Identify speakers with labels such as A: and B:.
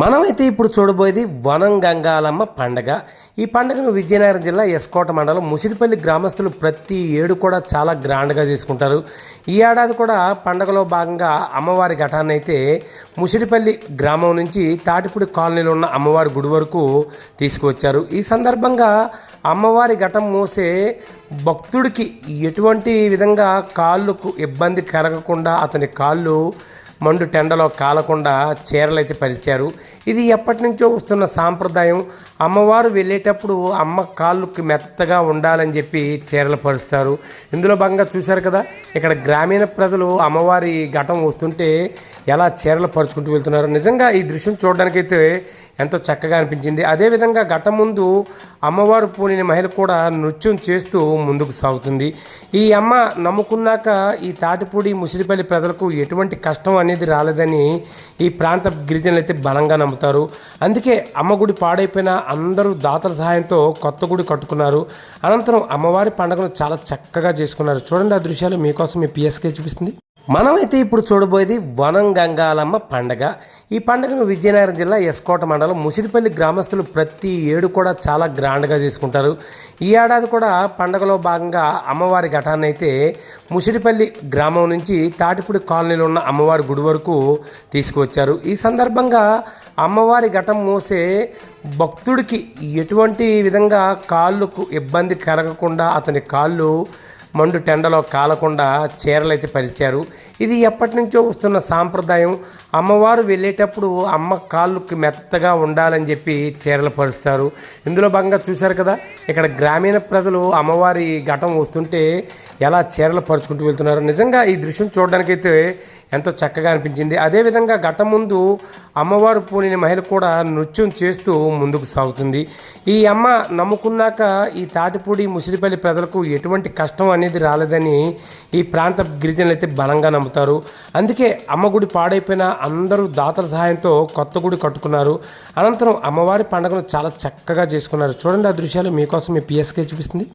A: మనమైతే ఇప్పుడు చూడబోయేది వనం గంగాలమ్మ పండగ. ఈ పండుగను విజయనగరం జిల్లా ఎస్కోట మండలం ముసిరిపల్లి గ్రామస్తులు ప్రతి ఏడు కూడా చాలా గ్రాండ్గా చేసుకుంటారు. ఈ ఏడాది కూడా పండగలో భాగంగా అమ్మవారి ఘటాన్ని అయితే ముసిరిపల్లి గ్రామం నుంచి తాటిపూడి కాలనీలో ఉన్న అమ్మవారి గుడి వరకు తీసుకువచ్చారు. ఈ సందర్భంగా అమ్మవారి ఘటం మోసే భక్తుడికి ఎటువంటి విధంగా కాళ్ళకు ఇబ్బంది కలగకుండా అతని కాళ్ళు మండు టెండలో కాలకుండా చీరలైతే పరిచారు. ఇది ఎప్పటి నుంచో వస్తున్న సాంప్రదాయం. అమ్మవారు వెళ్ళేటప్పుడు అమ్మ కాళ్ళుకి మెత్తగా ఉండాలని చెప్పి చీరలు పరుస్తారు. ఇందులో భాగంగా చూశారు కదా ఇక్కడ గ్రామీణ ప్రజలు అమ్మవారి ఘటం వస్తుంటే ఎలా చీరలు పరుచుకుంటూ వెళ్తున్నారు. నిజంగా ఈ దృశ్యం చూడడానికైతే ఎంతో చక్కగా అనిపించింది. అదేవిధంగా ఘటం ముందు అమ్మవారు పూనిన మహిళ కూడా నృత్యం చేస్తూ ముందుకు సాగుతుంది. ఈ అమ్మ నమ్ముకున్నాక ఈ తాటిపూడి ముసిరిపల్లి ప్రజలకు ఎటువంటి కష్టం అనేది రాలేదని ఈ ప్రాంత గిరిజనులు అయితే బలంగా నమ్ముతారు. అందుకే అమ్మ గుడి పాడైపోయిన అందరూ దాతల సహాయంతో కొత్త గుడి కట్టుకున్నారు. అనంతరం అమ్మవారి పండుగను చాలా చక్కగా చేసుకున్నారు. చూడండి ఆ దృశ్యాలు మీకోసం మీ పిఎస్కే చూపిస్తుంది. మనమైతే ఇప్పుడు చూడబోయేది వనం గంగాలమ్మ పండగ. ఈ పండుగను విజయనగరం జిల్లా ఎస్కోట మండలం ముసిరిపల్లి గ్రామస్తులు ప్రతి ఏడు కూడా చాలా గ్రాండ్గా చేసుకుంటారు. ఈ ఏడాది కూడా పండగలో భాగంగా అమ్మవారి ఘటాన్ని అయితే ముసిరిపల్లి గ్రామం నుంచి తాటిపూడి కాలనీలో ఉన్న అమ్మవారి గుడి వరకు తీసుకువచ్చారు. ఈ సందర్భంగా అమ్మవారి ఘటం మోసే భక్తుడికి ఎటువంటి విధంగా కాళ్ళకు ఇబ్బంది కలగకుండా అతని కాళ్ళు మండు టెండలో కాలకుండా చీరలైతే పరిచారు. ఇది ఎప్పటి నుంచో వస్తున్న సాంప్రదాయం. అమ్మవారు వెళ్ళేటప్పుడు అమ్మ కాళ్ళుకి మెత్తగా ఉండాలని చెప్పి చీరలు పరుస్తారు. ఇందులో భాగంగా చూశారు కదా ఇక్కడ గ్రామీణ ప్రజలు అమ్మవారి ఘటం వస్తుంటే ఎలా చీరలు పరుచుకుంటూ వెళ్తున్నారు. నిజంగా ఈ దృశ్యం చూడడానికైతే ఎంతో చక్కగా అనిపించింది. అదేవిధంగా ఘటం ముందు అమ్మవారు పూనిన మహిళ కూడా నృత్యం చేస్తూ ముందుకు సాగుతుంది. ఈ అమ్మ నమ్ముకున్నాక ఈ తాటిపూడి ముసిరిపల్లి ప్రజలకు ఎటువంటి కష్టం అనేది రాలేదని ఈ ప్రాంత గిరిజనులు అయితే బలంగా నమ్ముతారు. అందుకే అమ్మ గుడి పాడైపోయిన అందరూ దాతల సహాయంతో కొత్త గుడి కట్టుకున్నారు. అనంతరం అమ్మవారి పండుగను చాలా చక్కగా చేసుకున్నారు. చూడండి ఆ దృశ్యాలు మీకోసం మీ పిఎస్కే చూపిస్తుంది.